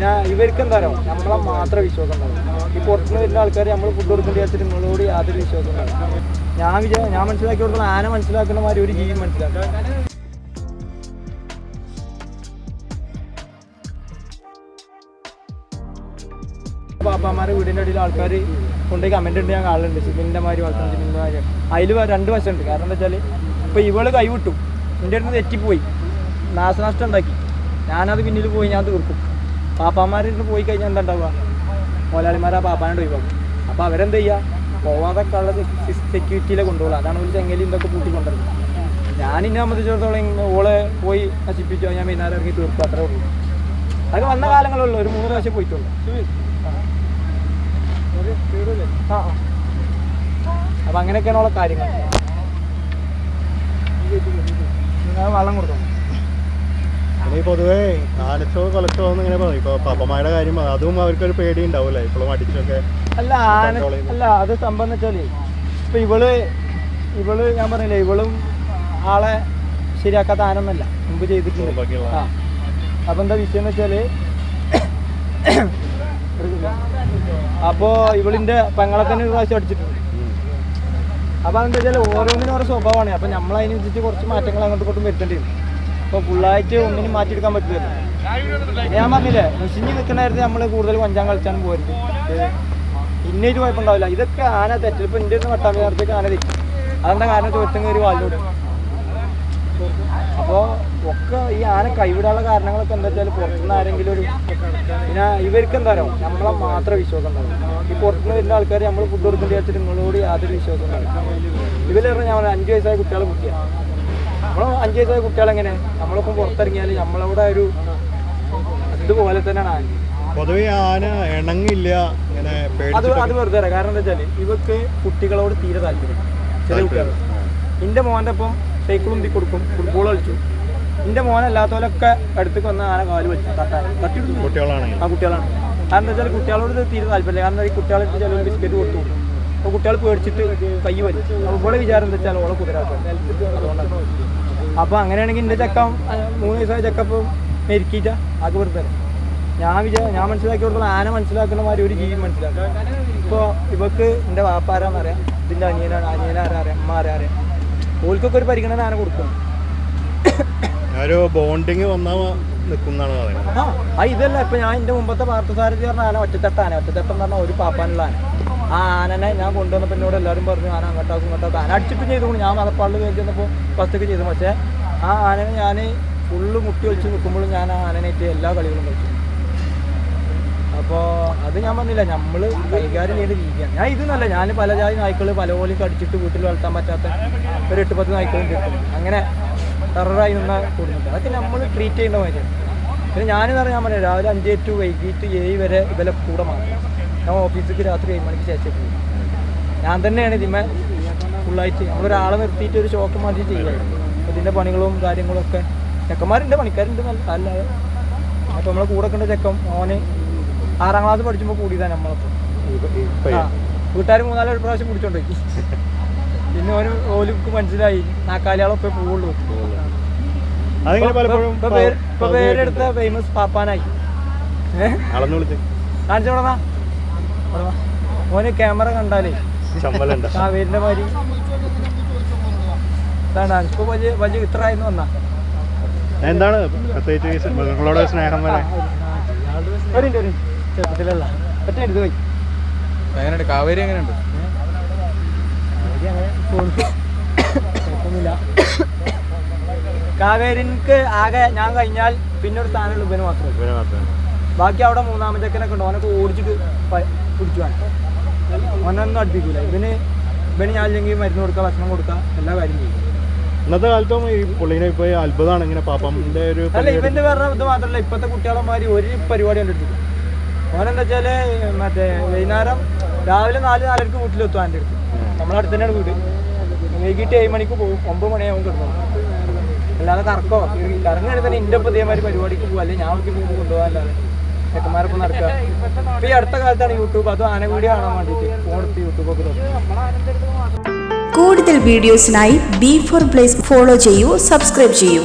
പിന്നെ ഇവർക്ക് എന്താ പറയുക നമ്മളെ മാത്രം വിശ്വാസം ഉണ്ടാവും. ഈ പുറത്തുനിന്ന് വരുന്ന ആൾക്കാർ നമ്മൾ ഫുഡ് കൊടുക്കേണ്ട വിചാരിച്ചിട്ട് നിങ്ങളോട് യാതൊരു വിശ്വാസം ഉണ്ടാവും ഞാൻ വിചാ ഞാൻ മനസ്സിലാക്കി കൊടുക്കുന്ന ആന മനസ്സിലാക്കുന്ന മാതിരി ഒരു ജീവി മനസ്സിലാക്കാം. പാപ്പാമാരെ വീടിന്റെ അടിയിൽ ആൾക്കാർ കൊണ്ടുപോയി കമന്റ് ഉണ്ട് ഞാൻ കാണലുണ്ട്. സിമിന്റെ മാതിരി വളർത്തുന്ന സിമിന്റെ മാതിരി. അതിൽ രണ്ട് വശമുണ്ട്. കാരണം എന്താ വെച്ചാൽ ഇപ്പോൾ ഇവൾ കൈവിട്ടു. എന്റെ അടുത്ത് തെറ്റിപ്പോയി. നാശനഷ്ടം ഉണ്ടാക്കി. ഞാനത് പിന്നിൽ പോയി ഞാൻ തീർക്കും. പാപ്പാമാരുടെ അടുത്ത് പോയി കഴിഞ്ഞാൽ എന്താ ഉണ്ടാവുക മുതലാളിമാർ ആ പാപ്പാനോട് ഒഴിവാക്കും. അപ്പോൾ അവരെന്ത് ചെയ്യുക പോവാതൊക്കെ ഉള്ള സെക്യൂരിറ്റിയിലെ കൊണ്ടുപോകുക അതാണ് ഒരു ചെങ്ങലി ഇതൊക്കെ പൂട്ടി കൊണ്ടുവരുന്നത്. ഞാൻ ഇന്നെ സംബന്ധിച്ചിടത്തോളം ഓളെ പോയി നശിപ്പിച്ചോ ഞാൻ വൈകുന്നേരം ഇറങ്ങി തീർക്കും. അത്രേ ഉള്ളൂ. അതൊക്കെ വന്ന കാലങ്ങളുള്ളൂ ഒരു മൂന്ന് പ്രാവശ്യം പോയിട്ടുള്ളൂ. ആ. അപ്പൊ അങ്ങനെയൊക്കെയാണ് ഉള്ള കാര്യങ്ങൾ. വെള്ളം കൊടുക്കണം ഈ പൊതുവേ ആനച്ചോ കൊലച്ചോ എന്ന് ഇങ്ങനെ പറയും. ഇപ്പൊ പപ്പമാരുടെ കാര്യം അതും അവർക്കൊരു പേടി ഉണ്ടാവൂലേ ഇപ്പോഴും അടിച്ചൊക്കെ അല്ല. അല്ല അത് സംഭവം വെച്ചാൽ ഇപ്പൊ ഇവൾ ഇവൾ ഞാൻ പറഞ്ഞില്ലേ ഇവളും ആളെ ശരിയാക്കാത്ത ആനൊന്നല്ല മുമ്പ് ചെയ്തിട്ടുണ്ട്. ആ. അപ്പൊ എന്താ വിഷയം എന്ന് വെച്ചാൽ അപ്പോ ഇവളിന്റെ പെങ്ങളെ തന്നെ ഒരു പ്രാവശ്യം അടിച്ചിട്ടുണ്ട്. അപ്പൊ അതെന്താ വെച്ചാൽ ഓരോന്നിനും ഓരോ സ്വഭാവമാണ്. അപ്പൊ നമ്മൾ അതിനനുസരിച്ച് കുറച്ച് മാറ്റങ്ങൾ അങ്ങോട്ടും ഇങ്ങോട്ടും വരുത്തേണ്ടി വരും. അപ്പൊ ഫുള്ളായിട്ട് ഒന്നിനും മാറ്റിയെടുക്കാൻ പറ്റില്ല ഞാൻ പറഞ്ഞില്ലേ മുസിഞ്ഞ് നിൽക്കണായിരുന്നു നമ്മൾ കൂടുതൽ കൊഞ്ചാൻ കളിച്ചാലും പോരുത് ഇന്നേറ്റ് കുഴപ്പമുണ്ടാവില്ല. ഇതൊക്കെ ആന തെറ്റിൽ ഇപ്പൊ എന്റെ അടുത്ത് നേരത്തേക്ക് ആന തെറ്റി. അതെന്താ കാരണം? ചോറ്റം കയറി വാലിലോട്ട്. അപ്പോൾ ഒക്കെ ഈ ആന കൈവിടാനുള്ള കാരണങ്ങളൊക്കെ എന്താ വെച്ചാൽ പുറത്തുനിന്ന് ആരെങ്കിലും ഒരു പിന്നെ ഇവർക്ക് എന്താ പറയുക നമ്മളെ മാത്രം വിശ്വാസം ഉണ്ടാവും ഈ പുറത്തുനിന്ന് വരുന്ന ആൾക്കാർ നമ്മൾ ഫുഡ് കൊടുക്കേണ്ടി വെച്ചിട്ട് നിങ്ങളോട് യാതൊരു വിശ്വാസം ഉണ്ടാവും ഇവരെ ഞാൻ അഞ്ചു വയസ്സായ കുട്ടികളെ കുട്ടിയാണ് അഞ്ച് വയസ്സായ കുട്ടികളെങ്ങനെ? നമ്മളൊപ്പം പുറത്തിറങ്ങിയാൽ നമ്മളവിടെ ഒരു ഇതുപോലെ തന്നെയാണ് ആന പൊതുവെ ആന ഇണങ്ങില്ല ഇങ്ങനെ അത് അത് വെറുതെ. കാരണം എന്താ വെച്ചാൽ ഇവക്ക് കുട്ടികളോട് തീരെ താല്പര്യം ചെറിയ കുട്ടികൾ എന്റെ മോന്റെ ഒപ്പം സൈക്കിളും ഉന്തി കൊടുക്കും ഫുട്ബോൾ കളിച്ചു. എന്റെ മോനല്ലാത്തവരൊക്കെ അടുത്തേക്ക് വന്ന ആന കാൽ വെച്ചു തട്ടാൻ തട്ടിയിടുന്നു കുട്ടികളാണെങ്കിൽ. ആ കുട്ടികളാണ്. കാരണം എന്താ വെച്ചാൽ കുട്ടികളോട് തീരെ താല്പര്യമില്ല കാരണം ഈ കുട്ടികളെ ചില ബിസ്ക്കറ്റ് കൊടുത്തു അപ്പോൾ കുട്ടികൾ പേടിച്ചിട്ട് കൈ വലിച്ചു. അപ്പോൾ ഇവിടെ വിചാരം എന്താ വെച്ചാൽ ഓളെ കുതിരാക്കും. അതുകൊണ്ടാണ്. അപ്പോൾ അങ്ങനെയാണെങ്കിൽ എന്റെ ചക്ക മൂന്ന് വയസ്സായ ചക്ക മെരുക്കിയിട്ട ആക്കി ആകെ വെറുതെ. ഞാൻ വിചാ ഞാൻ മനസ്സിലാക്കി കൊടുത്തോളം ആന മനസ്സിലാക്കുന്ന മാതിരി ഒരു ജീവി മനസ്സിലാക്കും ഇപ്പോൾ ഇവക്ക് എന്റെ വാപ്പാരാന്നറിയാം ഇതിന്റെ അനിയനാണ്. അനിയനാരാ അറിയാം? അമ്മ ആരാ അറിയാം? ഓൽക്കൊക്കെ ഒരു പരിഗണന ആന കൊടുക്കും ഒരു ബോണ്ടിങ് വന്നാൽ നിൽക്കുന്നതാണ് പറയുന്നത്. ആ ഇതല്ല. ഇപ്പൊ ഞാൻ എന്റെ മുമ്പത്തെ പാർത്ഥസാരഥി പറഞ്ഞ ആന ഒറ്റത്തട്ട ആന. ഒറ്റത്തട്ടം എന്ന് പറഞ്ഞാൽ ഒരു പാപ്പാനുള്ള ആന. ആ ആനനെ ഞാൻ കൊണ്ടുവന്നപ്പോൾ എന്നോട് എല്ലാവരും പറഞ്ഞു ആന അങ്ങോട്ടാക്കും ഇങ്ങോട്ടാക്കും ആന അടിച്ചിട്ടും ചെയ്തു ഞാൻ മലപ്പാളിൽ കയറി ചെന്നപ്പോൾ ഫസ്റ്റൊക്കെ ചെയ്തു. പക്ഷേ ആ ആനനെ ഞാൻ ഫുള്ള് മുട്ടി ഒളിച്ച് നിൽക്കുമ്പോഴും ഞാൻ ആ ആനനായിട്ട് എല്ലാ കളികളും കളിച്ചു. അപ്പോൾ അത് ഞാൻ പറഞ്ഞില്ല നമ്മൾ കൈകാര്യം ചെയ്ത് ജീവിക്കാം ഞാൻ ഇതൊന്നല്ല ഞാൻ പല ജാതി നായ്ക്കൾ പല പോലും കടിച്ചിട്ട് വീട്ടിൽ വളർത്താൻ പറ്റാത്ത ഒരു എട്ട് പത്ത് നായ്ക്കളും കിട്ടും അങ്ങനെ ടെററായി നിന്ന കൂടുന്നുണ്ട് അതൊക്കെ നമ്മൾ ട്രീറ്റ് ചെയ്യേണ്ട മാതിരിയാണ്. പിന്നെ ഞാനെന്ന് പറഞ്ഞാൽ ഞാൻ പറഞ്ഞു രാവിലെ അഞ്ച് ടു വൈകിട്ട് ഏഴ് വരെ ഇവരെ കൂടെ മാത്രം ഞാൻ ഓഫീസിലേക്ക് രാത്രി ഏഴ് മണിക്ക് ശേഷം പോകും ഞാൻ തന്നെയാണ് ഇതിമേ ഫുള്ളായിട്ട് നമ്മളൊരാളെ നിർത്തിയിട്ട് ഒരു ഷോക്ക് മാറ്റി ചെയ്യുകയായിരുന്നു ഇതിന്റെ പണികളും കാര്യങ്ങളും ഒക്കെ ചെക്കന്മാരുണ്ട് പണിക്കാരുണ്ട് നല്ല അല്ലാതെ അപ്പോൾ നമ്മളെ കൂടെ കണ്ട ചെക്കം മോന് ആറാം ക്ലാസ് പഠിച്ചുമ്പോൾ കൂടിയതാണ് നമ്മളപ്പോൾ ആ വീട്ടുകാർ മൂന്നാലോ ഒരു പ്രാവശ്യം കുടിച്ചോണ്ടേക്ക് പിന്നെ ഓന് ഓലിക്ക് മനസ്സിലായി. നാക്കാലിയാളൊക്കെ പോവുള്ളൂ. ഇപ്പൊ പേര്- ഇപ്പൊ പേരെടുത്ത ഫേമസ് പാപ്പാനായി. ഏഹ് ഓന് ക്യാമറ കണ്ടാലേ? ആ കാവേരിന്റെ മാതിരി. ഇതാണ് ഇപ്പൊ വലിയ വലിയ ഇത്ര ആയിരുന്നു വന്നാ. എന്താണ് പ്രത്യേകിച്ച് മൃഗങ്ങളോട് സ്നേഹം വരെ. ചെറുപ്പത്തിലല്ല. ഒറ്റ എടുത്ത് പോയി. എങ്ങനെയുണ്ട്? കാവേരി എങ്ങനെയുണ്ട്? കാവേരിക്ക് ആകെ ഞാൻ കഴിഞ്ഞാൽ പിന്നെ ഒരു സ്ഥാനമുള്ള ഇവന് മാത്രമേ ബാക്കി അവിടെ മൂന്നാമത്തെ ചെക്കനൊക്കെ ഉണ്ട്. ഓനൊക്കെ ഓടിച്ചിട്ട് പിടിച്ചു വേണം ഓനൊന്നും അടുപ്പിക്കൂല. ഇവന് ഇവന് ഞാൻ ഇല്ലെങ്കിൽ മരുന്ന് കൊടുക്കുക ഭക്ഷണം കൊടുക്കുക എല്ലാ കാര്യം ചെയ്യും. ഇന്നത്തെ കാലത്തും ഈ പുള്ളിനെ ഇപ്പൊ അത്ഭുതമാണ് ഇങ്ങനെ പാപ്പന്റെ ഒരു അല്ല ഇവന്റെ വേറെ ഇത് മാത്രമല്ല ഇപ്പത്തെ കുട്ടികളന്മാര് ഒരു പരിപാടി കണ്ടെടുത്തില്ല ഓനെന്താ വെച്ചാൽ മറ്റേ വൈകുന്നേരം രാവിലെ നാല് നാലരക്ക് വീട്ടിലെത്തും എന്റെ അടുത്ത്. നമ്മളെ അടുത്ത് തന്നെയാണ് വീട്. വൈകിട്ട് ഏഴ് മണിക്ക് പോകും. ഒമ്പത് മണിയാവും കിടന്നു. അല്ലാതെ കറക്കോ കറങ്ങി തന്നെ എന്റെ ഒപ്പം ഇതേമാതിരി പരിപാടിക്ക് പോകും അല്ലെങ്കിൽ ഞാൻ കൊണ്ടുപോകാൻ കൊണ്ടുപോകാനല്ലാതെ ചെക്കന്മാരൊപ്പം നടക്കുക ഇപ്പൊ ഈ അടുത്ത കാലത്താണ് യൂട്യൂബ് അത് ആന വീഡിയോ കാണാൻ വേണ്ടിയിട്ട് ഫോൺ എടുത്ത് യൂട്യൂബൊക്കെ ഒക്കെ കൂടുതൽ വീഡിയോസിനായി ബി ഫോർ പ്ലേസ് ഫോളോ ചെയ്യൂ സബ്സ്ക്രൈബ് ചെയ്യൂ.